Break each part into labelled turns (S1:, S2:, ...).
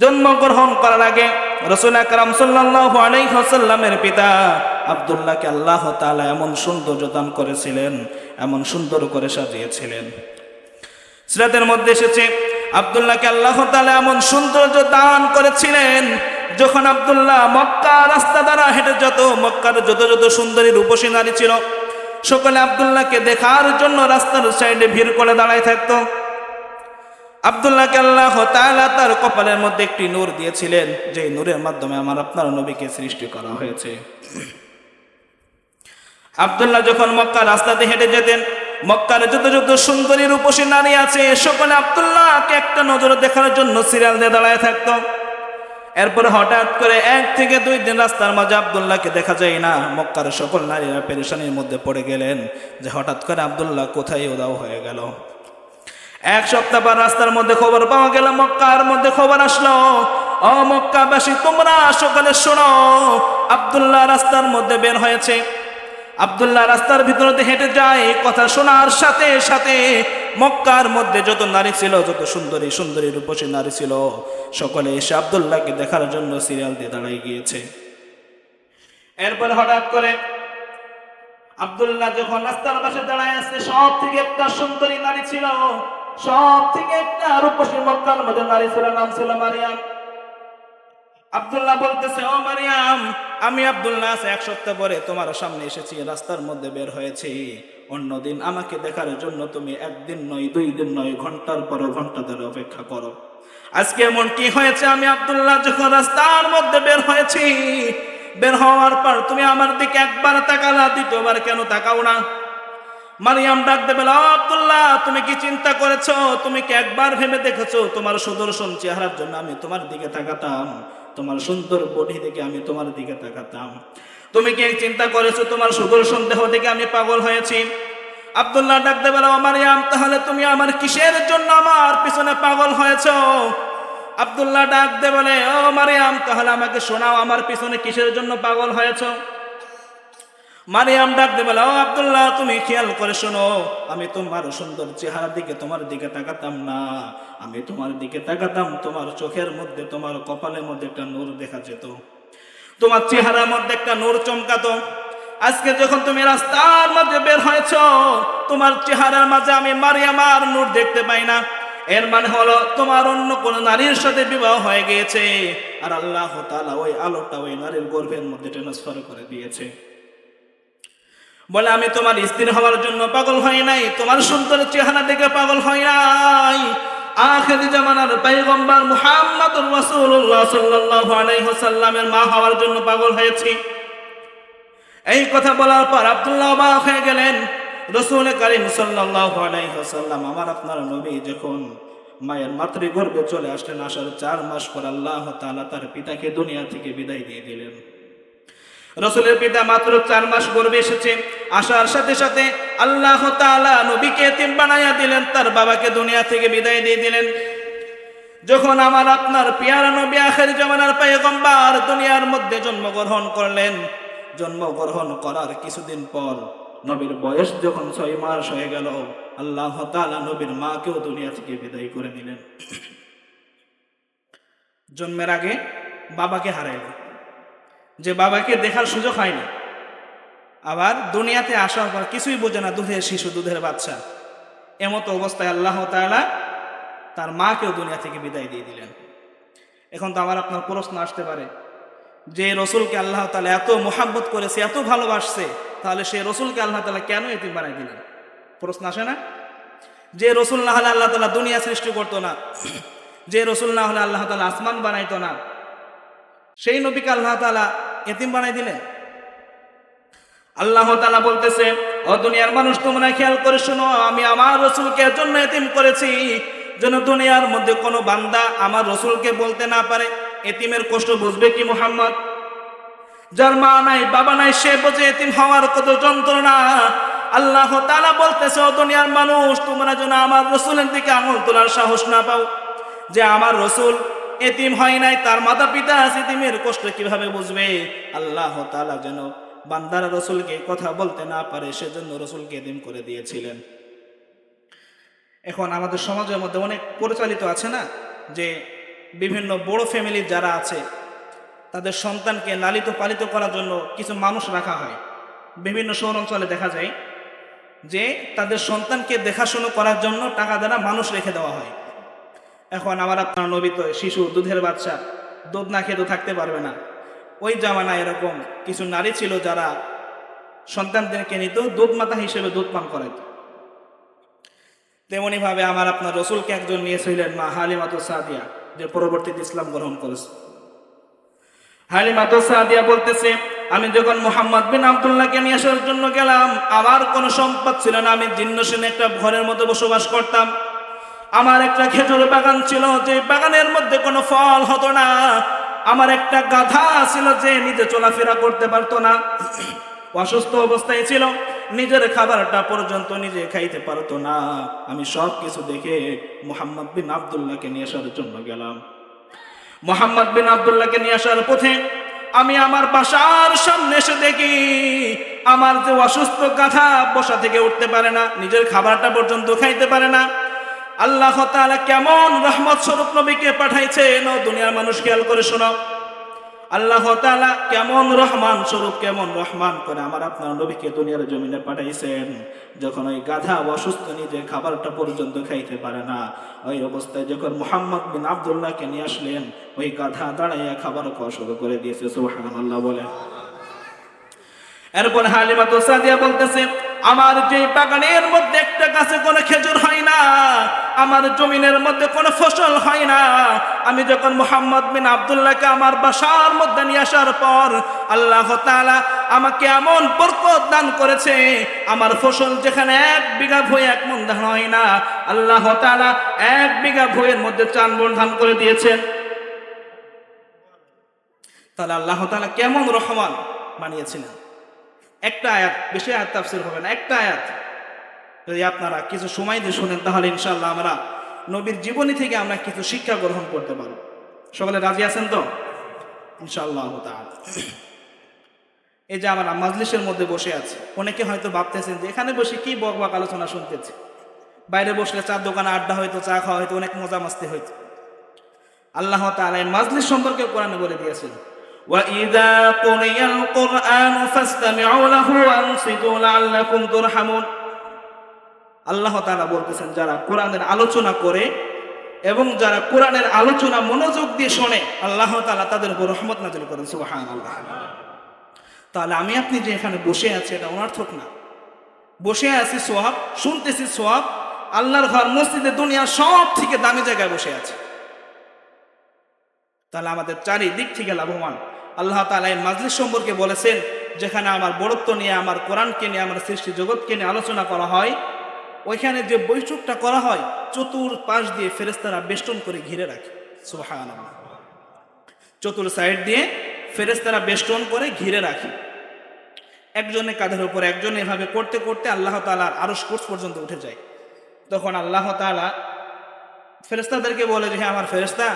S1: জন্মগ্রহণ করার আগে রসুল আকরাম সাল্লাল্লাহু আলাইহি ওয়াসাল্লামের পিতা আব্দুল্লাহকে আল্লাহ তাআলা এমন সৌন্দর্য দান করেছিলেন, এমন সুন্দর করে সাজিয়েছিলেন। সিরাতের মধ্যে এসেছে, আব্দুল্লাহকে আল্লাহ তাআলা এমন সৌন্দর্য দান করেছিলেন, যখন আব্দুল্লাহ মক্কা রাস্তা দ্বারা হেঁটে যত, মক্কার যত যত সুন্দরী রূপসী নারী ছিল, সকলে আব্দুল্লাহকে দেখার জন্য রাস্তার সাইডে ভিড় করে দাঁড়ায় থাকতো। আব্দুল্লাহকে আল্লাহ তাআলা তার কপালের মধ্যে একটি নূর দিয়েছিলেন যে নূরের মাধ্যমে আমার আপনার নবীকে সৃষ্টি করা হয়েছে। আব্দুল্লাহ যখন মক্কা রাস্তাতে হেঁটে যেতেন, মক্কার যত যত সুন্দরী রূপসী নারী আছে, সকলে আব্দুল্লাহকে একটা নজরে দেখার জন্য সিরিয়াল দিয়ে দাঁড়ায় থাকত। এরপরে হঠাৎ করে এক থেকে দুই দিন রাস্তার মাঝে আব্দুল্লাহকে দেখা যায় না, মক্কার সকল নারীরা পেরেশানির মধ্যে পড়ে গেলেন, যে হঠাৎ করে আব্দুল্লাহ কোথায় উদাও হয়ে গেল। এক সপ্তাহ পর রাস্তার মধ্যে খবর পাওয়া গেল, মক্কার মধ্যে খবর আসলো। ও মক্কাবাসী, তোমরা সকালে শোনো, আব্দুল্লাহ রাস্তার মধ্যে বের হয়েছে। আব্দুল্লাহ রাস্তার ভিতরে হেঁটে যায়, কথা শোনার সাথে সাথে মক্কার মধ্যে যত নারী ছিল, যত সুন্দরী সুন্দরী রূপসী নারী ছিল, সকলে এসে আবদুল্লাহকে দেখার জন্য সিরিয়াল দিয়ে দাঁড়াই গিয়েছে। এরপরে হঠাৎ করে আব্দুল্লাহ যখন রাস্তার পাশে দাঁড়ায় আছে সব থেকে একটা সুন্দরী নারী ছিল সব থেকে একটা রূপসী মক্কার মধ্যে নারী ছিল, নাম ছিল মারিয়াম। বলতেছে, ও মারিয়াম, আমি এক সপ্তাহ পরে তোমার সামনে এসেছি, রাস্তার মধ্যে বের হয়েছি। অন্যদিন আমাকে দেখার জন্য তুমি একদিন নয়, দুই দিন নয়, ঘণ্টার পর ঘণ্টা ধরে অপেক্ষা করো। আজকে এমন কি হয়েছে, আমি আব্দুল্লাহ যখন রাস্তার মধ্যে বের হয়েছি, বের হওয়ার পর তুমি আমার দিকে একবার তাকালা, দ্বিতীয়বার কেন তাকাও না? মারিয়াম ডাক দেবে "ও আব্দুল্লাহ, তুমি কি চিন্তা করেছ? তুমি কি একবার ভেবে দেখেছ? তোমার সুদর্শন চেহারার জন্য আমি তোমার দিকে তাকাতাম। তোমার সুন্দর বডি দেখে আমি তোমার দিকে তাকাতাম। তুমি কি চিন্তা করেছ? তোমার সুদর্শন দেহ দেখে আমি পাগল হয়েছি। আব্দুল্লাহ ডাক দেবে "ও মারিয়াম, তাহলে তুমি আমার কিসের জন্য আমার পিছনে পাগল হয়েছো? আব্দুল্লাহ ডাক দে বলে ও মারিয়াম, তাহলে আমাকে শোনাও, আমার পিছনে কিসের জন্য পাগল হয়েছো? মারিয়াম ডাক দে বলে, ও আব্দুল্লাহ, তুমি খেয়াল করে শোনো, আমি তোমার সুন্দর চেহারার দিকে তোমার দিকে তাকাতাম না। আমি তোমার দিকে তাকাতাম, তোমার চোখের মধ্যে, তোমার কপালের মধ্যে একটা নূর দেখা যেত। তোমার চেহারার মধ্যে একটা নূর চমকাতো। আজকে যখন তুমি রাস্তার মধ্যে বের হয়েছ, তোমার চেহারার মাঝে আমি মারিয়াম আর নূর দেখতে পাই না। এর মানে হলো, তোমার অন্য কোন নারীর সাথে বিবাহ হয়ে গিয়েছে। আর আল্লাহ তাআলা ওই আলোটা ওই নারীর গর্ভের মধ্যে ট্রান্সফার করে দিয়েছে। বলে, আমি তোমার স্ত্রী হওয়ার জন্য পাগল হই নাই, তোমার সুন্দর চেহারা দেখে পাগল হই নাই। আখেরি জামানার পয়গম্বর মুহাম্মদুর রাসূলুল্লাহ সাল্লাল্লাহু আলাইহি ওয়াসাল্লামের মা হওয়ার জন্য পাগল হয়েছি। এই কথা বলার পর আব্দুল্লাহ অবাক হয়ে গেলেন। রসুল করিম সাল্লাল্লাহু আলাইহি ওয়াসাল্লাম, আমার আপনার নবী যখন মায়ের মাতৃগর্ভে চলে আসলেন, আসার চার মাস পর আল্লাহ তাআলা তার পিতাকে দুনিয়া থেকে বিদায় দিয়ে দিলেন। রসুলের পিতা মাত্র চার মাস গর্ভে এসেছে। আসার সাথে সাথে আল্লাহ নবীকে এতিম বানাইয়া দিলেন, তার বাবাকে দুনিয়া থেকে বিদায় দিয়ে দিলেন। যখন আমার আপনার পিয়ারা নবী আখের জমানার পায়গম্বার দুনিয়ার মধ্যে জন্মগ্রহণ করলেন, জন্মগ্রহণ করার কিছুদিন পর নবীর বয়স যখন ছয় মাস হয়ে গেল, আল্লাহ তাআলা নবীর মাকেও দুনিয়া থেকে বিদায় করে দিলেন। জন্মের আগে বাবাকে হারাইলেন। যে বাবাকে দেখার সুযোগ হয়নি। আবার দুনিয়াতে আসার পর কিছুই বোঝে না দুধের শিশু, দুধের বাচ্চা। এমতো অবস্থায় আল্লাহ তাআলা তার মাকেও দুনিয়া থেকে বিদায় দিয়ে দিলেন। এখন তো আমার আপনার প্রশ্ন আসতে পারে, যে রসুলকে আল্লাহ তালা এত মোহাব্বত করেছে, এত ভালোবাসছে, তাহলে সেই রসুলকে আল্লাহ তালা কেন এতিম বানাই দিলেন? প্রশ্ন আসে না? যে রসুল না হলে আল্লাহ তালা দুনিয়া সৃষ্টি করতো না, যে রসুল না হলে আল্লাহ তালা আসমান বানাইতো না, সেই নবীকে আল্লাহ তালা এতিম বানাই দিলেন। আল্লাহ তালা বলতেছে, ও দুনিয়ার মানুষ, তোমরা খেয়াল করে শোনো, আমি আমার রসুলকে জন্য এতিম করেছি, যেন দুনিয়ার মধ্যে কোনো বান্দা আমার রসুলকে বলতে না পারে। এতিমের কষ্ট বুঝবে কি মোহাম্মদ? যার মা নাই, বাবা নাই, সে বোঝে এতিম হওয়ার কত যন্ত্রণা। আল্লাহ তালা বলতেছে, ও দুনিয়ার মানুষ, তোমরা যেন আমার রসুলের দিকে আঙুল তোলার সাহস না পাও, যে আমার রসুল এতিম হয় নাই, তার মাতা পিতা এতিমের কষ্ট কীভাবে বুঝবে? আল্লাহ তালা যেন বান্দারা রসুলকে কথা বলতে না পারে, সেজন্য রসুলকে এতিম করে দিয়েছিলেন। এখন আমাদের সমাজের মধ্যে অনেক পরিচালিত আছে না, যে বিভিন্ন বড় ফ্যামিলির যারা আছে, তাদের সন্তানকে লালিত পালিত করার জন্য কিছু মানুষ রাখা হয়। বিভিন্ন শহর অঞ্চলে দেখা যায় যে তাদের সন্তানকে দেখাশুনো করার জন্য টাকা দ্বারা মানুষ রেখে দেওয়া হয়। এখন আমার আপনার নবীত শিশু, দুধের বাচ্চা দুধ না খেয়ে তো থাকতে পারবে না। ওই জামানা এরকম কিছু নারী ছিল যারা সন্তানদেরকে নিত, দুধ মাতা হিসেবে দুধ পান করাইত। তেমনি ভাবে আমার আপনার রসুলকে একজন নিয়েছিলেন মা হালিমাতু সাদিয়া, যে পরবর্তীতে ইসলাম গ্রহণ করেছে। হালিমাতু সাদিয়া বলতেছে, আমি যখন মোহাম্মদ বিন আবদুল্লাহকে নিয়ে আসার জন্য গেলাম, আমার কোনো সম্পদ ছিল না। আমি জিন্নসেন একটা ঘরের মতো বসবাস করতাম। আমার একটা খেজুর বাগান ছিল, যে বাগানের মধ্যে কোনো ফল হতো না। আমার একটা গাধা ছিল যে নিজে চলাফেরা করতে পারতো না। অসুস্থ অবস্থায় ছিল, নিজের খাবারটা পর্যন্ত নিজে খাইতে পারতো না। আমি সব কিছু দেখে মোহাম্মদ বিন আবদুল্লাহকে নিয়ে আসার জন্য গেলাম। মোহাম্মদ বিন আবদুল্লাহকে নিয়ে আসার পথে আমি আমার বাসার সামনে এসে দেখি, আমার যে অসুস্থ গাধা বসা থেকে উঠতে পারে না, নিজের খাবারটা পর্যন্ত খাইতে পারে না। আল্লাহ তাআলা কেমন রহমত স্বরূপ নবীকে পাঠাইছেন? ও দুনিয়ার মানুষ খেয়াল করে শোনাও আল্লাহ তাআলা কেমন রহমান স্বরূপ, কেমন রহমান করে আমার আপনার নবীকে দুনিয়ার জমিনে পাঠাইছেন। যখন ওই গাধা অসুস্থ নিজে খাবারটা পর্যন্ত খাইতে পারে না, ওই অবস্থায় যখন মোহাম্মদ বিন আবদুল্লাহকে নিয়ে আসলেন, ওই গাধা দাঁড়াইয়া খাবার খাওয়া শুরু করে দিয়েছে, সুবহানাল্লাহ বলে। এরপর হালিমা তো সাদিয়া বলতেছে, আমার যে বাগানের মধ্যে একটা গাছে কোনো খেজুর হয় না, আমার জমিনের মধ্যে কোনো ফসল হয় না, আমি যখন মোহাম্মদ বিন আবদুল্লাহকে আমার বাসার মধ্যে নিয়ে আসার পর আল্লাহ তাআলা আমাকে এমন বরকত দান করেছে, আমার ফসল যেখানে এক বিঘা ভুঁই, এক মন ধান হয় না, আল্লাহ তাআলা এক বিঘা ভুঁইয়ের মধ্যে চান মন ধান করে দিয়েছেন। তাহলে আল্লাহ তাআলা কেমন রহমান বানিয়েছিলেন? একটা আয়াত, বেশি আয়াত তাফসির হবে না, একটা আয়াত। যদি আপনারা কিছু সময় দিয়ে শোনেন, তাহলে ইনশাল্লাহ আমরা নবীর জীবনী থেকে আমরা কিছু শিক্ষা গ্রহণ করতে পারব। সকলে রাজি আছেন তো? ইনশাআল্লাহ তাআলা। এই যে আমরা মাজলিসের মধ্যে বসে আছি, অনেকে হয়তো ভাবতেছেন যে এখানে বসে কি বক বক আলোচনা শুনতেছি? বাইরে বসলে চার দোকানে আড্ডা হয়তো, চা খাওয়া হয়তো, অনেক মজা মাস্তি হয়তো। আল্লাহ এই মাজলিস সম্পর্কে কোরআনে বলে দিয়েছেন। وإذا قرئ القرآن فاستمعوا له وأنصتوا لعلكم ترحمون আল্লাহ তাআলা বলতেছেন যারা কোরআনের আলোচনা করে এবং যারা কোরআনের আলোচনা মনোযোগ দিয়ে শোনে আল্লাহ তাআলা তাদের উপর রহমত নাজিল করেন সুবহানাল্লাহ তাহলে আমি আপনি যে এখানে বসে আছি এটা অনর্থক না বসে আছি সোয়াব শুনতেছি সোয়াব আল্লাহর ঘর মসজিদে দুনিয়ার সব থেকে দামি জায়গায় বসে আছে তাহলে আমাদের চারিদিক থেকে লাভবান। আল্লাহ তালা এই মাজলিস সম্পর্কে বলেছেন, যেখানে আমার বড়ত্ব নিয়ে, আমার কোরআনকে নিয়ে, আমার সৃষ্টি জগৎকে নিয়ে আলোচনা করা হয়, ওইখানে যে বৈঠকটা করা হয় চতুর পাশ দিয়ে ফেরেস্তারা বেষ্টন করে ঘিরে রাখে। সুহান চতুর সাইড দিয়ে ফেরেস্তারা বেষ্টন করে ঘিরে রাখে। একজনের কাঁধের উপর, একজন এভাবে করতে করতে আল্লাহ তালার আরস কোর্স পর্যন্ত উঠে যায়। তখন আল্লাহ তালা ফেরেস্তাদেরকে বলে যে হ্যাঁ আমার ফেরেস্তা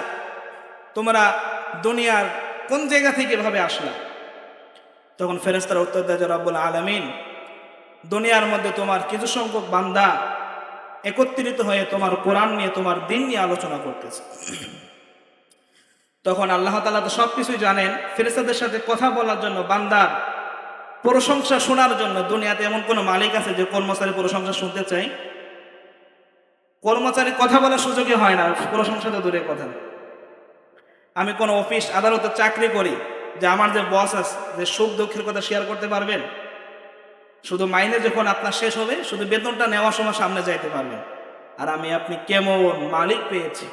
S1: তোমরা দুনিয়ার কোন জায়গা থেকে এভাবে আসলা? তখন ফেরেস্তার উত্তর দেয় রব্বুল আলমিন, দুনিয়ার মধ্যে তোমার কিছু সংখ্যক বান্দা একত্রিত হয়ে তোমার কোরআন নিয়ে, তোমার দিন নিয়ে আলোচনা করতেছে। তখন আল্লাহ তালা তো সব কিছুই জানেন। ফেরেস্তাদের সাথে কথা বলার জন্য, বান্দার প্রশংসা শোনার জন্য দুনিয়াতে এমন কোনো মালিক আছে যে কর্মচারী প্রশংসা শুনতে চাই কর্মচারী কথা বলার সুযোগই হয় না, প্রশংসা তো দূরের কথা। আমি কোনো অফিস, আদালতে চাকরি করি, যে আমার যে বস আছে, যে সুখ দুঃখের কথা শেয়ার করতে পারবেন? শুধু মাইনে যখন আপনার শেষ হবে, শুধু বেতনটা নেওয়ার সময় সামনে যাইতে পারবেন। আর আমি আপনি কেমন মালিক পেয়েছি।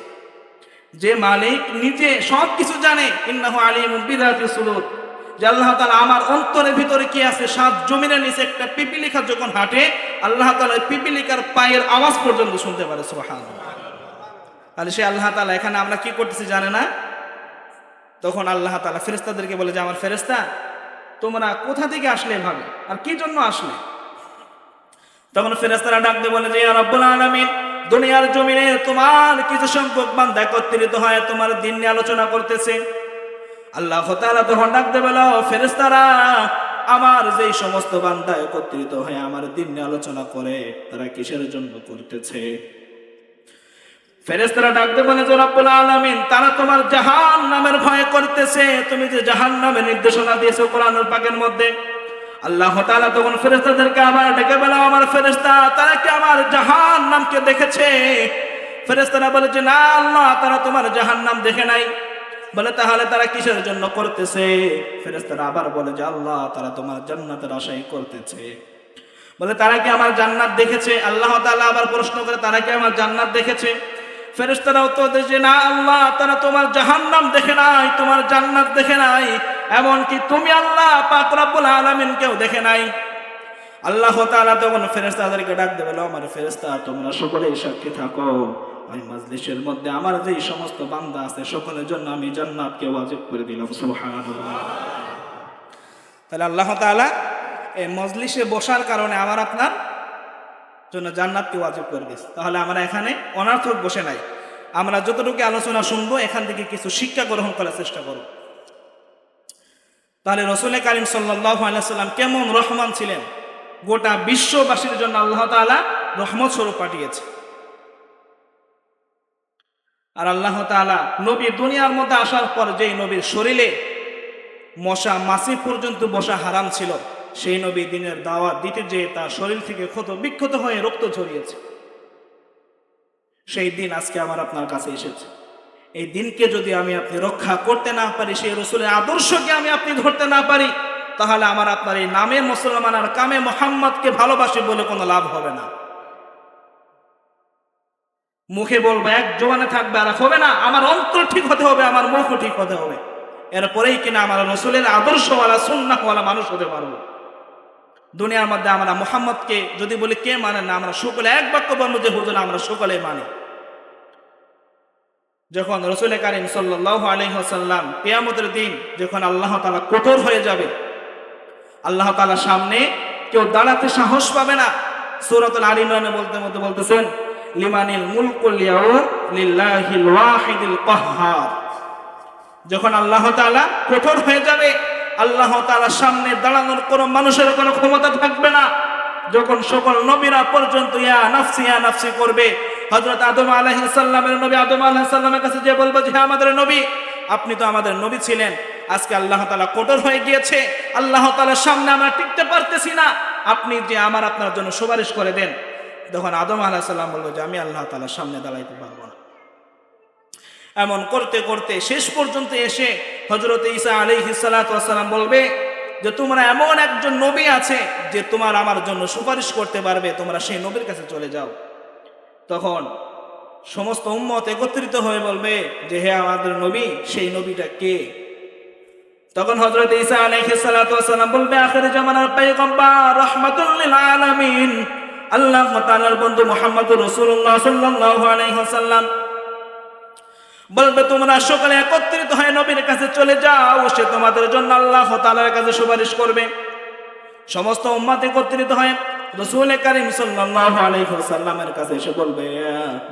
S1: যে মালিক নিজে সব কিছু জানে, ইন্নাহু আলিম বিদাতি সুলুত যে আল্লাহ তালা আমার অন্তরের ভিতরে কি আছে, সাত জমিনের নিচে একটা পিপিলিকা যখন হাঁটে, আল্লাহ তালা পিপিলিকার পায়ের আওয়াজ পর্যন্ত শুনতে পারে সুবহান তাহলে সে আল্লাহ তালা এখানে আমরা কি করতেছি জানে না? তখন আল্লাহ তালা ফেরেস্তাদেরকে বলে যে, আমার ফেরেস্তা তোমরা কোথা থেকে আসলে এভাবে? আর কি জন্য আসলে? তখন ফেরেস্তারা ডাক দিয়ে বলে যে রব্বুল আলামিন, দুনিয়ার জমিনে তোমার কিছু সংখ্যক বান্দা একত্রিত হয় তোমার দিন নিয়ে আলোচনা করতেছে। আল্লাহ তাআলা তখন ডাকতে বলো ফেরেস্তারা আমার যেই সমস্ত বান্ধা একত্রিত হয়ে আমার দিন নিয়ে আলোচনা করে, তারা কিসের জন্য করতেছে? ফেরেস্তারা ডাকতে বলে যে রব্বুল আলামিন, তারা তোমার জাহান নামের ভয় করতেছে। তুমি যে জাহান নামের নির্দেশনা দিয়েছ কোরআনুল পাকের মধ্যে। আল্লাহ তাআলা তখন ফেরেস্তাদেরকে আবার ডেকে বলে আমার ফেরেস্তা তারা কি আমার জাহান নামকে দেখেছে? ফেরেস্তারা বলে, যে না আল্লাহ, তারা তোমার জাহান নাম দেখে নাই। বলে, তাহলে তারা কিসের জন্য করতেছে? ফেরেস্তারা আবার বলে, যে আল্লাহ, তারা তোমার জান্নাতের আশাই করতেছে। বলে, তারা কি আমার জান্নাত দেখেছে? আল্লাহ তাআলা আবার প্রশ্ন করে, তারা কি আমার জান্নাত দেখেছে? ফেরেশতারা উত্তর দেয় না, আল্লাহ তারা তোমার জাহান্নাম দেখে নাই, তোমার জান্নাত দেখে নাই। এমনকি তুমি আল্লাহ পাক রব্বুল আলামিন কেউ দেখে নাই। আল্লাহ তাআলা তখন ফেরেশতাদেরকে ডাক দেবে আমার ফেরেশতা, তোমরা সকলেই সাক্ষী থাকো। ওই মাজলিসের মধ্যে আমার যেই সমস্ত বান্দা আছে, সকলের জন্য আমি জান্নাতকে ওয়াজিব করে দিলাম, সুবহানাল্লাহ। তাহলে আল্লাহ তাআলা এই মজলিসে বসার কারণে আমার আপনার জন্য জান্নাতকে ওয়াজিব করে দিস। তাহলে আমরা এখানে অনার্থক বসে নাই। আমরা যতটুকু আলোচনা শুনব, এখান থেকে কিছু শিক্ষা গ্রহণ করার চেষ্টা করব। তাহলে রসুল করিম আলাইসাল্লাম কেমন রহমান ছিলেন? গোটা বিশ্ববাসীর জন্য আল্লাহ তাআলা রহমত স্বরূপ পাঠিয়েছে। আর আল্লাহ তাআলা নবী দুনিয়ার মধ্যে আসার পর যেই নবীর শরীরে মশা মাসি পর্যন্ত বসা হারাম ছিল। সেই নবী দিনের দাওয়াত দিতে যে তার শরীর থেকে ক্ষত বিক্ষত হয়ে রক্ত ঝরিয়েছে। সেই দিন আজকে আমার আপনার কাছে এসেছে। এই দিনকে যদি আমি আপনি রক্ষা করতে না পারি, সেই রসুলের আদর্শকে আমি আপনি ধরতে না পারি, তাহলে আমার আপনার এই নামে মুসলমান আর কামে মোহাম্মদকে ভালোবাসি বলে কোনো লাভ হবে না। মুখে বলব, এক জোয়ানে থাকবে আর হবে না, আমার অন্তর ঠিক হতে হবে, আমার মুখও ঠিক হতে হবে। এরপরেই কিনা আমার রসুলের আদর্শওয়ালা, সুন্নাহওয়ালা মানুষ হতে পারব। দুনিয়ার মধ্যে আমরা মোহাম্মদকে যদি বলি কে মানে না, আমরা সকলে এক বাক্য বলব যে, হুজুর, আমরা সকলে মানি। যখন রসুল কারিম সাল্লাহ আলহ্লাম কেয়ামতের দিন যখন আল্লাহ তালা কঠোর হয়ে যাবে, আল্লাহ তালার সামনে কেউ দাঁড়াতে সাহস পাবে না। সুরতুল আলিমানে বলতে মধ্যে বলতেছেন, লিমানিল মুলকুল লিল্লাহিল যখন আল্লাহ তাআলা কঠোর হয়ে যাবে আল্লাহ তাআলার সামনে দাঁড়ানোর কোনো মানুষের কোনো ক্ষমতা থাকবে না। যখন সকল নবীরা পর্যন্ত ইয়া নাফসি ইয়া নাফসি করবে হজরত আদম আলাইহিস সালামের নবী আদম আলাইহিস সালামের কাছে যে বলব যে আমাদের নবী, আপনি তো আমাদের নবী ছিলেন। আজকে আল্লাহ তালা কঠোর হয়ে গিয়েছে। আল্লাহ তাআলার সামনে আমরা টিকতে পারতেছি না। আপনি যে আমার আপনার জন্য সুপারিশ করে দেন। তখন আদম আলাইহিস সালাম বলবে যে, আমি আল্লাহ তাআলার সামনে দাঁড়াইতে পারব না। এমন করতে করতে শেষ পর্যন্ত এসে হজরত ঈসা আলী হিসালাম বলবে যে, তোমরা এমন একজন নবী আছে যে তোমার আমার জন্য সুপারিশ করতে পারবে, তোমরা সেই নবীর কাছে চলে যাও। তখন সমস্ত উম্মত একত্রিত হয়ে বলবে যে, হে আমাদের নবী, সেই নবীটা কে? তখন হজরত ঈসা আলাইহিসসালাম বলবে, আখের জামানার পয়গম্বর রহমাতুল্লিল আলামিন, আল্লাহ তাআলার বন্ধু মুহাম্মদুর রাসূলুল্লাহ সাল্লাল্লাহু আলাইহি বলবে তোমরা সকালে একত্রিত হয়ে নবীর কাছে চলে যাও, সে তোমাদের জন্য আল্লাহ তাআলার কাছে সুপারিশ করবে। সমস্ত উম্মাত একত্রিত হয়ে রসুল করিম সাল্লাল্লাহু আলাইহি ওয়াসাল্লামের কাছে এসে বলবে,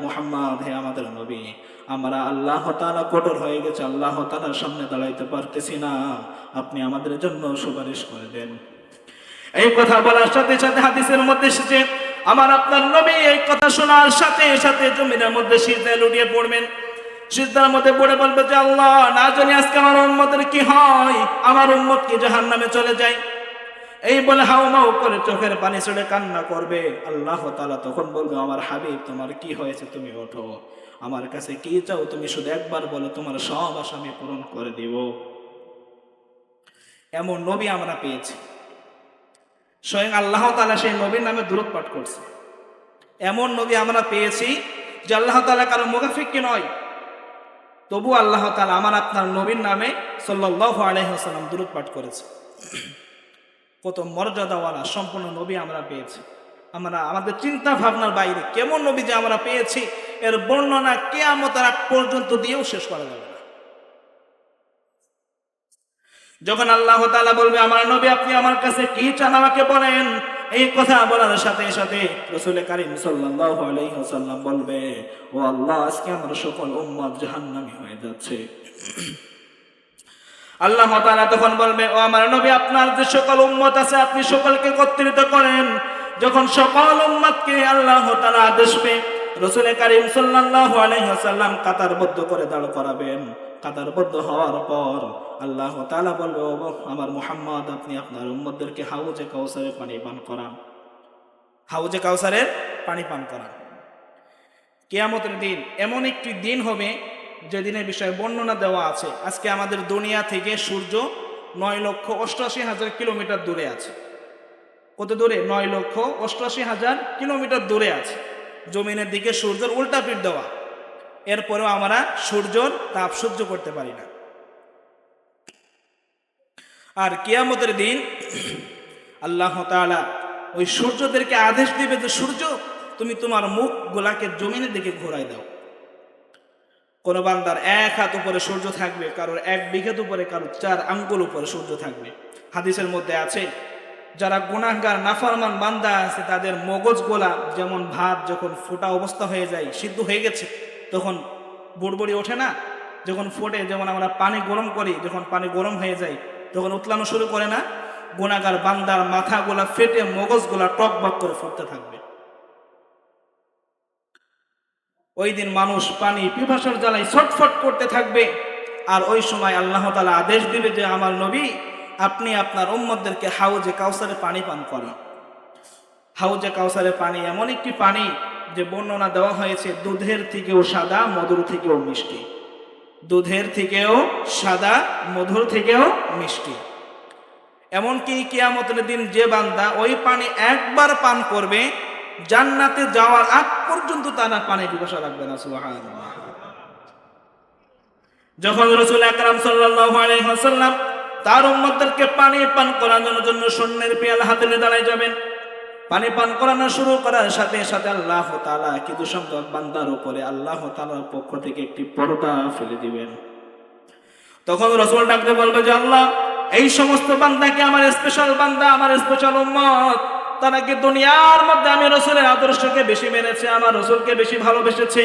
S1: মুহাম্মদ, হে আমাদের নবী, আমরা আল্লাহ তাআলা কঠোর হয়ে গেছে, আল্লাহ তাআলার সামনে দাঁড়াইতে পারতেছি না। আপনি আমাদের জন্য সুপারিশ করে দেন। এই কথা বলার সাথে সাথে হাদিসের মধ্যে এসেছে, আমার আপনার নবী এই কথা শোনার সাথে সাথে জমিনের মধ্যে শীতে লুটিয়ে পড়বেন। সিদ্ধার মধ্যে পড়ে বলবে যে আল্লাহ, না জানি আজকে আমার উম্মতের কি হয়, আমার উম্মত কি জাহান নামে চলে যায়? এই বলে হাউ মাউ করে চোখের পানি ছেড়ে কান্না করবে। আল্লাহ তালা তখন বলবে, আমার হাবিব, তোমার কি হয়েছে? তুমি ওঠো। আমার কাছে কি চাও? তুমি শুধু একবার বলো, তোমার সব আশা আমি পূরণ করে দিব। এমন নবী আমরা পেয়েছি। স্বয়ং আল্লাহ তালা সেই নবীর নামে দূরত পাঠ করছে। এমন নবী আমরা পেয়েছি যে আল্লাহ তালা কারও মুখাফিককে নয় তবু আল্লাহ তালা আমার আপনার নবীর নামে সাল্লাহ আলহাম দূরত পাঠ করেছে। কত মর্যাদাওয়ালা, সম্পূর্ণ নবী আমরা পেয়েছি। আমরা, আমাদের চিন্তা ভাবনার বাইরে কেমন নবী যে আমরা পেয়েছি, এর বর্ণনা কেয়ামতের আগ পর্যন্ত দিয়েও শেষ করা যাবে না। যখন আল্লাহ তাআলা বলবে, আমার নবী, আপনি আমার কাছে কি চান আমাকে বলেন? এই কথা বলার সাথে সাথে রসুল কারিম সাল্লাল্লাহু আলাইহি ওয়াসাল্লাম বলবে, ও আল্লাহ, আজকে আমার সকল উম্মত জাহান্নামী হয়ে যাচ্ছে। আল্লাহ তাআলা তখন বলবে, ও আমার নবী, আপনার যে সকল উম্মত আছে, আপনি সকলকে একত্রিত করেন। যখন সকল উম্মতকে আল্লাহ তাআলা আদেশ পে রসুল করিম সাল্লাল্লাহু আলাইহি ওয়াসাল্লাম কাতারবদ্ধ করে দাঁড় করাবেন। কাতারবদ্ধ হওয়ার পর আল্লাহ তাআলা বলবে "ও আমার মুহাম্মদ, আপনি আপনার উম্মতদেরকে হাউজে কাউসারের পানি পান করান। হাউজে কাউসারের পানি পান করান। কেয়ামতের দিন এমন একটি দিন হবে যে দিনের বিষয়ে বর্ণনা দেওয়া আছে। আজকে আমাদের দুনিয়া থেকে সূর্য নয় লক্ষ অষ্টআশি হাজার কিলোমিটার দূরে আছে। কত দূরে? নয় লক্ষ অষ্টআশি হাজার কিলোমিটার দূরে আছে। জমিনের দিকে সূর্যের উল্টা পিঠ দেওয়া। এরপরেও আমরা সূর্যর তাপ সহ্য করতে পারি না। আর কেয়ামতের দিন আল্লাহ তাআলা ওই সূর্যদেরকে আদেশ দিবে যে, সূর্য, তুমি তোমার মুখ গোলাকে জমিনের দিকে ঘোরাই দাও। কোন বান্দার এক হাত উপরে সূর্য থাকবে, কারোর এক বিঘাত উপরে, কারোর চার আঙ্গুল উপরে সূর্য থাকবে। হাদিসের মধ্যে আছে, যারা গুনাহগার, নাফারমান বান্দা আছে, তাদের মগজ গোলা যেমন ভাত যখন ফোটা অবস্থা হয়ে যায়, সিদ্ধ হয়ে গেছে তখন বুড়বুড়ি ওঠে না, যখন ফোটে যেমন আমরা পানি গরম করি, যখন পানি গরম হয়ে যায়, তখন উতলানো শুরু করে না গোনাগার বান্দার মাথা গোলা ফেটে মগজ গোলা টক বাক করে ফুটতে থাকবে। ওই দিন মানুষ পানি পিপাসার জ্বালায় ছটফট করতে থাকবে, আর ওই সময় আল্লাহ তালা আদেশ দিবে যে, আমার নবী, আপনি আপনার উম্মদদেরকে হাউজে কাউসারে পানি পান করান। হাউজে কাউসারে পানি এমন একটি পানি যে বর্ণনা দেওয়া হয়েছে, দুধের থেকেও সাদা, মধুর থেকেও মিষ্টি। দুধের থেকেও সাদা, মধুর থেকেও মিষ্টি। এমনকি কিয়ামতের দিন যে বান্দা ওই পানি একবার পান করবে, জান্নাতে যাওয়ার আগ পর্যন্ত তারা পানি পিপাসা রাখবে না যখন রসুল আকরাম ওয়াসাল্লাম তার উম্মতদেরকে পানি পান করানোর জন্য সৈন্যের পেয়ালা হাতে নিয়ে দাঁড়ায় যাবেন পানি পান করানো শুরু করার সাথে সাথে আল্লাহ তাআলা কিছু সংখ্যক বান্দার উপরে আল্লাহ তাআলার পক্ষ থেকে একটি পর্দা ফেলে দিবেন। তখন রসুল ডাকতে বলবে যে আল্লাহ, এই সমস্ত বান্দাকে আমার স্পেশাল বান্দা, আমার স্পেশাল উম্মত? তারা কি দুনিয়ার মধ্যে আমি রসুলের আদর্শকে বেশি মেনেছে, আমার রসুলকে বেশি ভালোবেসেছে?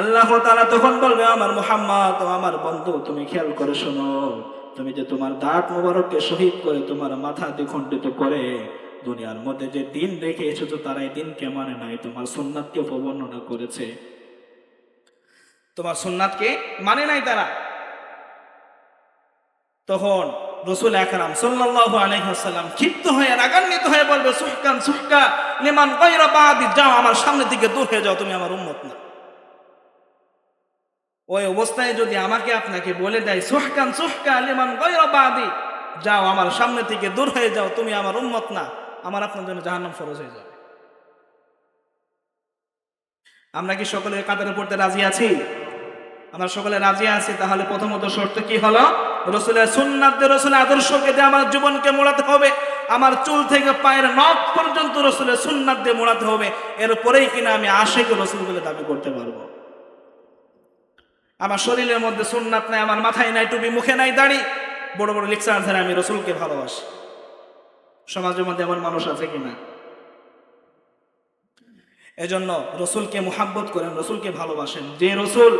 S1: আল্লাহ তাআলা তখন বলবে আমার মুহাম্মদ ও আমার বন্ধু, তুমি খেয়াল করে শোনো। তুমি যে তোমার দাঁত মোবারককে শহীদ করে তোমার মাথা দ্বিখণ্ডিত করে দুনিয়ার মধ্যে যে দিন রেখে এসেছ তারা এই দিনকে মানে নাই? তোমার সুন্নাতকে বর্ণনা করেছে। তোমার সুন্নাতকে মানে নাই তারা। তখন রসুল আকরাম সাল্লাল্লাহু আলাইহি ওয়াসাল্লাম ক্ষিপ্ত হয়ে, রাগান্বিত হয়ে বলবে, সুহকান, সুহকা, লিমান গায়রা বাদি, যাও আমার সামনে থেকে দূর হয়ে যাও, তুমি আমার উম্মত না। ওই অবস্থায় যদি আমাকে আপনাকে বলে দেয়, সুহকান, সুহকা, লিমান গায়রা বাদি, যাও আমার সামনে থেকে দূর হয়ে যাও, তুমি আমার উম্মত না। আমার আপনার জন্য জাহান্নাম ফরজ হয়ে যাবে। আমরা কি সকলে কাতারে পড়তে রাজি আছি? আমরা সকলে রাজি আছি, তাহলে প্রথমত শর্ত কি হলো? রসুলের সুন্নাত রসুলের আদর্শকে দিয়ে আমার জীবনকে মোড়াতে হবে। আমার চুল থেকে পায়ের নখ পর্যন্ত রসুলের সুন্নাত দিয়ে মোড়াতে হবে। এরপরেই কিনা আমি আশেকে রসুল বলে দাবি করতে পারব। আমার শরীরের মধ্যে সুন্নাত নাই, আমার মাথায় নাই, টুপি মুখে নাই, দাড়ি। বড় বড় লিকচার ধরে আমি রসুলকে ভালোবাসি। সমাজের মধ্যে এমন মানুষ আছে কিনা? এজন্য রসুলকে মুহাব্বত করেন, রসুলকে ভালোবাসেন। যে রসুল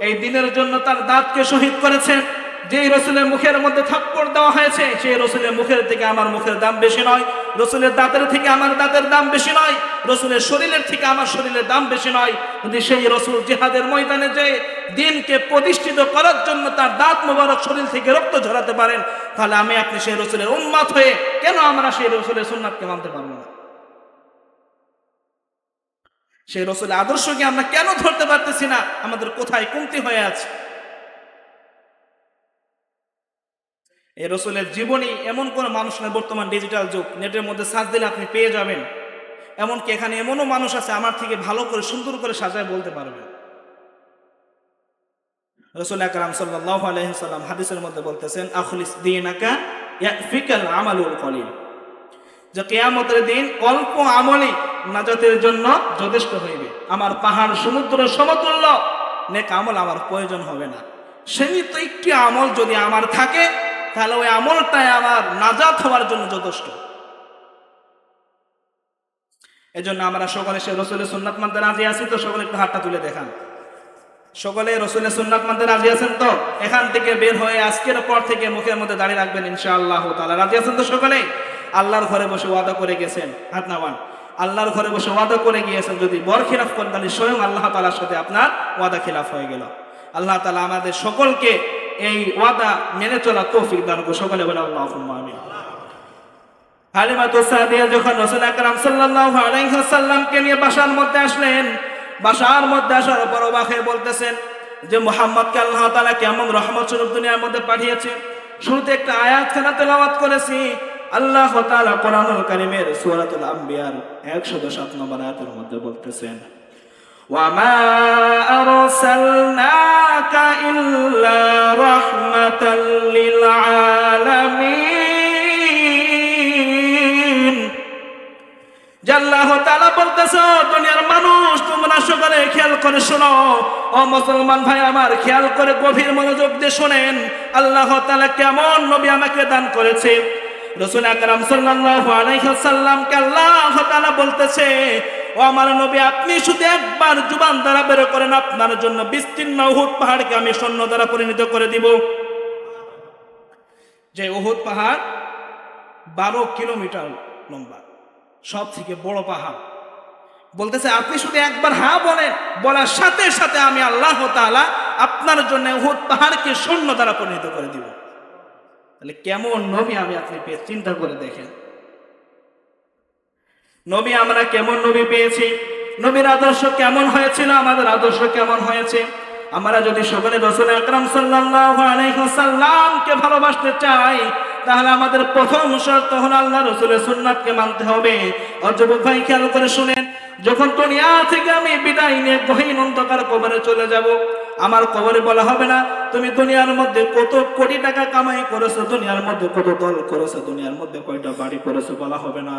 S1: এই দিনের জন্য তার দাঁতকে শহীদ করেছেন যে রসুলের মুখের মধ্যে থাপ্পড় দেওয়া হয়েছে, সেই রসুলের মুখের থেকে আমার মুখের দাম বেশি নয়। রসুলের দাঁতের থেকে আমার দাঁতের দাম বেশি নয়, রসুলের শরীরের থেকে আমার শরীরের দাম বেশি নয়। যদি সেই রসুল জিহাদের ময়দানে যে দিনকে প্রতিষ্ঠিত করার জন্য তার দাঁত মোবারক শরীর থেকে রক্ত ঝরাতে পারেন, তাহলে আমি আপনি সেই রসুলের উন্মাত হয়ে কেন আমরা সেই রসুলের সুন্নাতকে মানতে পারব না? সেই রসুলের আদর্শকে আমরা কেন ধরতে পারতেছি না? আমাদের কোথায় কমতি হয়ে আছে? এই রসুলের জীবনী এমন কোন মানুষ নয় বর্তমান ডিজিটাল যুগ। নেটের মধ্যে সার্চ দিলে আপনি পেয়ে যাবেন। এমনকি এখানে এমনও মানুষ আছে আমার থেকে ভালো করে, সুন্দর করে সাজায় বলতে পারবেন রসুল আকরাম সাল্লাহ আলহিসাল্লাম হাদিসের মধ্যে বলতেছেন, আখলিস দিন আকা ফিকাল আমালুল কলিল। যে কেয়ামতের দিন অল্প আমলই নাজাতের জন্য যথেষ্ট হইবে। আমার পাহাড় সমুদ্র সমতুল্য নেক আমল আমার প্রয়োজন হবে না। সীমিত একটি আমল যদি আমার থাকে তাহলে ওই আমলটাই আমার নাজাত হওয়ার জন্য যথেষ্ট। এজন্য আমরা সকলে সে রসুলের সুন্নাত মানতে রাজি আছি তো, সকলে একটু হাতটা তুলে দেখান। সকলে রসুলের সুন্নাত মানতে রাজি আছেন তো? এখান থেকে বের হয়ে আজকের পর থেকে মুখের মধ্যে দাঁড়িয়ে রাখবেন ইনশাআল্লাহ তালা রাজি আছেন তো সকলে? আল্লাহর ঘরে বসে ওয়াদা করে গেছেন হাত নামান। আল্লাহর ঘরে বসে ওয়াদা করে গিয়েছেন, যদি বর খিলাফ করেন তাহলে স্বয়ং আল্লাহ তালার সাথে আপনার ওয়াদা খিলাফ হয়ে গেল। আল্লাহ তালা আমাদের সকলকে এই ওয়াদা মেনে চলা তৌফিক দান করুন। সকলে বলে আল্লাহ আমিন হালিমা সাদিয়া যখন রসুল আকরাম সাল্লাল্লাহু আলাইহি ওয়াসাল্লামকে নিয়ে বাসার মধ্যে আসলেন, বাসার মধ্যে আসার পর হয়ে বলতেছেন যে মুহাম্মদকে আল্লাহ তাআলা কেমন রহমত স্বরূপ দুনিয়ার মধ্যে পাঠিয়েছে শুরুতে একটা আয়াত খানা তেলাওয়াত করেছি, আল্লাহ তাআলা কোরআনুল কারীমের সূরাতুল আম্বিয়ার 107 নম্বর আয়াতের মধ্যে বলতেছেন وما أرسلناك إلا رحمة للعالمين জাল্লাহ তালা বলতেছ দুনিয়ার মানুষ তোমরা সকলে খেয়াল করে শোনো ও মুসলমান ভাই আমার খেয়াল করে গভীর মনোযোগ দিয়ে শোনেন আল্লাহ তালা কেমন নবী আমাকে দান করেছে রসুল আকরাম সাল্লাল্লাহু আলাইহি সাল্লামকে আল্লাহ তাআলা বলতেছে ও আমার নবী, আপনি শুধু একবার জুবান দ্বারা বের করেন, আপনার জন্য বিস্তীর্ণ উহুদ পাহাড়কে আমি সৈন্য দ্বারা পরিণত করে দিব। যে উহুদ পাহাড় বারো কিলোমিটার লম্বা সব থেকে বড় পাহাড়। বলতেছে, আপনি শুধু একবার হা বলেন, বলার সাথে সাথে আমি আল্লাহ তাআলা আপনার জন্য উহুদ পাহাড়কে সৈন্য দ্বারা পরিণত করে দিব। তাহলে কেমন নবী আমি আপনি চিন্তা করে দেখেন। নবী আমরা কেমন নবী পেয়েছি? নবীর আদর্শ কেমন হয়েছিল? আমাদের আদর্শ কেমন হয়েছে? আমরা যদি সকলে রসুল আকরাম সাল্লাল্লাহু ভালোবাসতে চাই, তাহলে আমাদের প্রথম শর্ত হলো আল্লাহ রসুলের সুন্নাতকে মানতে হবে। অযুবক ভাই, খেয়াল করে শুনেন, যখন দুনিয়া থেকে আমি বিদায় নিয়ে গহীন অন্ধকার কবরে চলে যাব, আমার কবরে বলা হবে না, তুমি দুনিয়ার মধ্যে কত কোটি টাকা কামাই করেছ, দুনিয়ার মধ্যে কত দল করেছ, দুনিয়ার মধ্যে কয়টা বাড়ি করেছ বলা হবে না।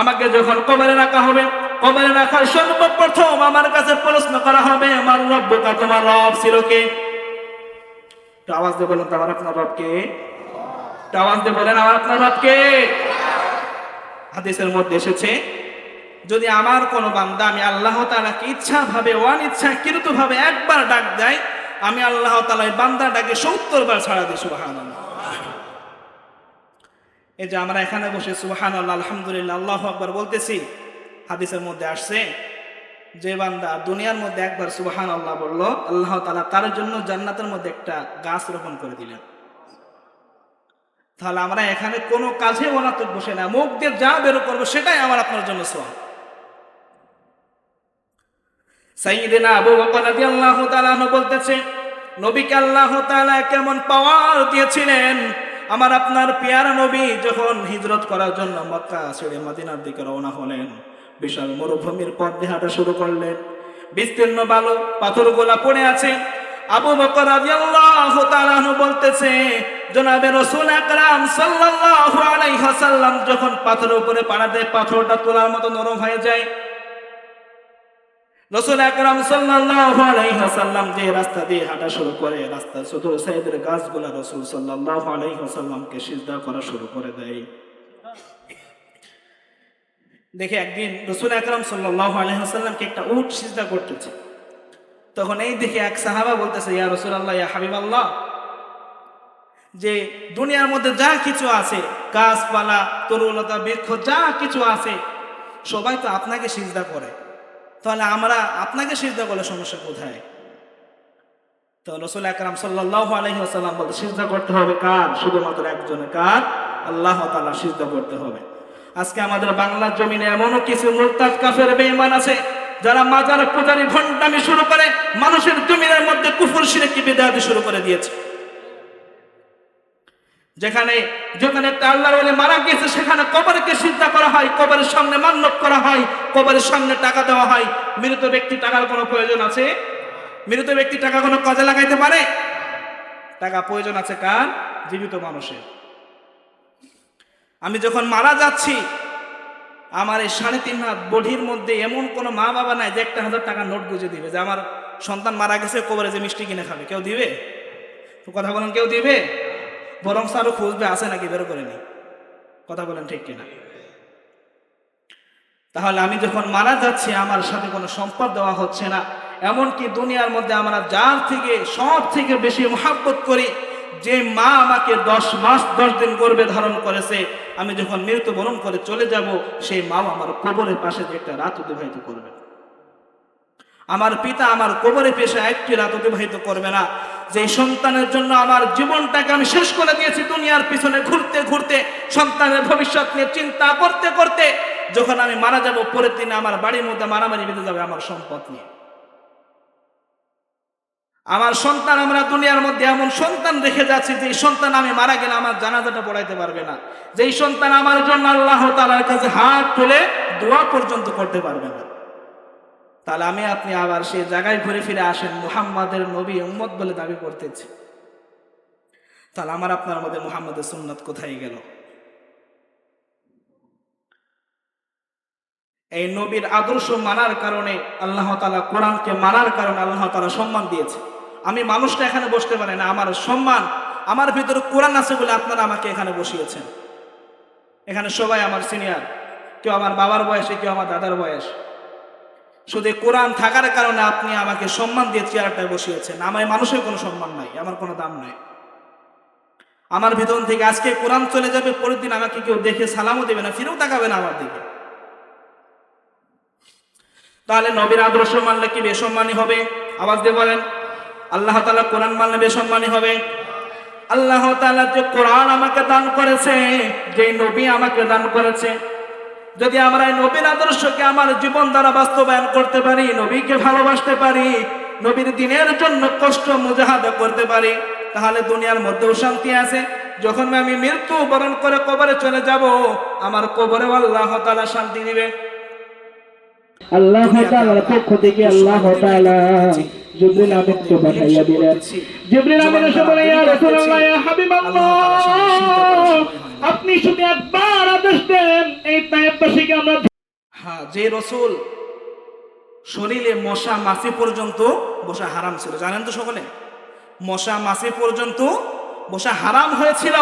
S1: আমাকে যখন কবরে রাখা হবে, কবরে রাখার সর্বপ্রথম আমার কাছে প্রশ্ন করা হবে, আমার রব্বকা, তোমার রব ছিল কে? আওয়াজ দিয়ে বলেন তো, আমার আপনার রব কে? একটু আওয়াজ দিয়ে বলেন, আমার আপনার রব কে? হাদিসের মধ্যে এসেছে, যদি আমার কোনো বান্দা আমি আল্লাহ তালাকে ইচ্ছা ভাবে অনিচ্ছা কিন্তু ভাবে একবার ডাক দেয়, আমি আল্লাহ তালা ওই বান্দাটাকে সত্তর বার ছাড়া দিই সুবাহান এই যে আমরা এখানে বসে সুবাহান আল্লাহ আলহামদুলিল্লাহ, আল্লাহ আকবার বলতেছি, হাদিসের মধ্যে আসছে, যে বান্দা দুনিয়ার মধ্যে একবার সুবাহান আল্লাহ বলল, আল্লাহ তালা তার জন্য জান্নাতের মধ্যে একটা গাছ রোপণ করে দিলেন। তাহলে আমরা এখানে কোনো কাজে ওনাতে বসে না, মুখ দিয়ে যা বেরো করব সেটাই আমার আপনার জন্য সোয়াব সাইয়েদেনা আবু বকর রাদিয়াল্লাহু তাআলা বলতেছে, নবীকে আল্লাহ তাআলা কেমন পাওয়ার দিয়েছিলেন আমার আপনার পেয়ারা নবী যখন হিজরত করার জন্য মক্কা ছেড়ে মদিনার দিকে রওনা হলেন, বিশাল মরুভূমির পথ দিয়ে হাঁটা শুরু করলেন। বিস্তীর্ণ বালু, পাথরগুলা পড়ে আছে। আবু বকর রাদিয়াল্লাহু তাআলা বলতেছে, জনাবে রাসূল আকরাম সাল্লাল্লাহু আলাইহি ওয়াসাল্লাম যখন পাথরের উপরে পাড়া দেয় পাথরটা তোলার মতো নরম হয়ে যায় রসুল আকরাম সাল্লাল্লাহু আলাইহি ওয়াসাল্লাম যে রাস্তা দিয়ে হাঁটা শুরু করে, রাস্তা শুধু সাইদের গাছগুলা রসুল সাল্লাল্লাহু আলাইহি ওয়াসাল্লামকে সিজদা করা শুরু করে দেয়। দেখে একদিন রসুল আকরাম সাল্লাল্লাহু আলাইহি ওয়াসাল্লামকে একটা উট সিজদা করতেছে। তখন এই দেখে এক সাহাবা বলতেছে, ইয়া রসুল আল্লাহ ইয়া হাবিবাল্লাহ, যে দুনিয়ার মধ্যে যা কিছু আছে, গাছপালা, তরুলতা, বৃক্ষ, যা কিছু আছে, সবাই তো আপনাকে সিজদা করে। তাহলে আমরা আপনাকে সিজদা করলে সমস্যা কোথায়? তো রসুল আকরাম সাল্লাহ আলহি আসাল্লাম বলতে, সিজদা করতে হবে কার? শুধুমাত্র একজনের। কার? আল্লাহ তালা সিজদা করতে হবে। আজকে আমাদের বাংলার জমিনে এমনও কিছু মুরতাদ কাফের বেঈমান আছে, যারা মাজার পূজারি ভণ্ডামি শুরু করে, মানুষের জমিনের মধ্যে কুফুর, সিরেকি, বিদায়াতি শুরু করে দিয়েছে। যেখানে যেখানে আল্লাহর ওলি মারা গিয়েছে, সেখানে কবরকে সিদ্ধা করা হয়, কবরের সামনে মান্যত করা হয়, কবরের সামনে টাকা দেওয়া হয়। মৃত ব্যক্তি টাকার কোনো প্রয়োজন আছে? মৃত ব্যক্তি টাকা কোনো কাজে লাগাইতে পারে? টাকা প্রয়োজন আছে কার? জীবিত মানুষের। আমি যখন মারা যাচ্ছি, আমার এই সাড়ে তিন হাত বডির মধ্যে এমন কোনো মা বাবা নাই যে একটা হাজার টাকা নোট গুজে দিবে যে আমার সন্তান মারা গেছে, কবরে যে মিষ্টি কিনে খাবে, কেউ দিবে? কথা বলেন, কেউ দিবে? বরং আরও খুঁজবে, আছে নাকি? বেরো করেনি কথা বলেন ঠিক কিনা? তাহলে আমি যখন মারা যাচ্ছি, আমার সাথে কোনো সম্পদ দেওয়া হচ্ছে না। এমনকি দুনিয়ার মধ্যে আমরা যার থেকে, সব থেকে বেশি মহাব্বত করি, যে মা আমাকে দশ মাস, দশ দিন গর্বে ধারণ করেছে। আমি যখন মৃত্যুবরণ করে চলে যাব, সেই মাও আমার কবরের পাশে যে একটা রাত অতিবাহিত করবে। আমার পিতা আমার কবরে পেশে একটি রাত অতিবাহিত করবে না। যে সন্তানের জন্য আমার জীবনটাকে আমি শেষ করে দিয়েছি, দুনিয়ার পিছনে ঘুরতে ঘুরতে, সন্তানের ভবিষ্যৎ নিয়ে চিন্তা করতে করতে, যখন আমি মারা যাব, পরের দিনে আমার বাড়ির মধ্যে মারামারি বেঁধে যাবে আমার সম্পদ নিয়ে। আমার সন্তান আমরা দুনিয়ার মধ্যে এমন সন্তান রেখে যাচ্ছি যে সন্তান আমি মারা গেলে আমার জানাজাটা পড়াইতে পারবে না। যেই সন্তান আমার জন্য আল্লাহ তালার কাছে হাত তুলে দোয়া পর্যন্ত করতে পারবে না। তাহলে আমি আপনি আবার সেই জায়গায় ঘুরে ফিরে আসেন, মুহাম্মাদের নবী উম্মত বলে দাবি করতেছি। তাহলে আমার আপনার মধ্যে মুহাম্মাদের সুন্নাত কোথায় গেল? এই নবীর আদর্শ মানার কারণে আল্লাহ তালা কোরআনকে মানার কারণে আল্লাহ তালা সম্মান দিয়েছে। আমি মানুষটা এখানে বসতে পারি না, আমার সম্মান, আমার ভিতরে কোরআন আছে বলে আপনারা আমাকে এখানে বসিয়েছেন। এখানে সবাই আমার সিনিয়র, কেউ আমার বাবার বয়সে, কেউ আমার দাদার বয়স। শুধু কোরআন থাকার কারণে আপনি আমাকে সম্মান দিয়ে চেয়ারটায় বসিয়েছেন। আমার মানুষের কোনো সম্মান নাই, আমার কোনো দাম নাই। আমার ভিতর থেকে আজকে কোরআন চলে যাবে, পরের দিন আমাকে কেউ দেখে সালামও দেবে না, ফিরেও তাকাবে না আমার দিকে। তাহলে নবীর আদর্শ মানলে কি বেসম্মানী হবে? আওয়াজ দিয়ে বলেন, আল্লাহ তালা কোরআন মানলে বেসম্মানী হবে। আল্লাহ তালা যে কোরআন আমাকে দান করেছে যে নবী আমাকে দান করেছে যদি আমরা এই নবীর আদর্শকে আমার জীবন দ্বারা বাস্তবায়ন করতে পারি, নবীকে ভালোবাসতে পারি, নবীর দিনের জন্য কষ্ট মুজাহাদা করতে পারি, তাহলে দুনিয়ার মধ্যেও শান্তি আছে। যখন আমি মৃত্যু বরণ করে কবরে চলে যাব, আমার কবরে আল্লাহ তালা শান্তি দিবে।
S2: আল্লাহ তাআলার পক্ষ থেকে আল্লাহ তাআলা জিবরিল দিলেন। জিবরিল আমিন এসে বলে, ইয়া রাসূলুল্লাহ, ইয়া হাবিবাল্লাহ, আপনি শুধু একবার আদেশ দেন, এই তায়েববাসীকে আমরা
S1: হ্যাঁ যে রসুল শরীরে মশা মাছি পর্যন্ত বসা হারাম ছিল, জানেন তো সকলে? মশা মাছি পর্যন্ত বসা হারাম হয়েছিল।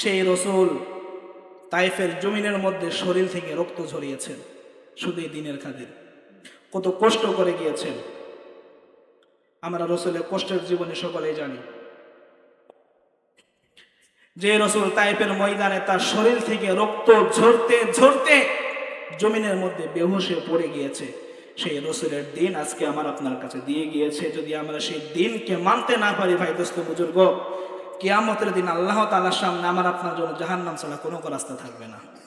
S1: সেই রসুল তাইফের জমিনের মধ্যে শরীর থেকে রক্ত ঝরিয়েছেন। শুধু এই দিনের খাদের কত কষ্ট করে গিয়েছেন। আমরা রসুলের কষ্টের জীবনে সকলেই জানি। যে রসুল তাইপের ময়দানে তার শরীর থেকে রক্ত ঝরতে ঝরতে জমিনের মধ্যে বেহুশে পড়ে গিয়েছে। সেই রসুলের দিন আজকে আমার আপনার কাছে দিয়ে গিয়েছে। যদি আমরা সেই দিনকে মানতে না পারি ভাই দোস্ত বুজুর্গ, কিয়ামতের দিন আল্লাহ তালার সামনে আমার আপনার জন্য জাহান্নাম ছাড়া কোনো রাস্তা থাকবে না।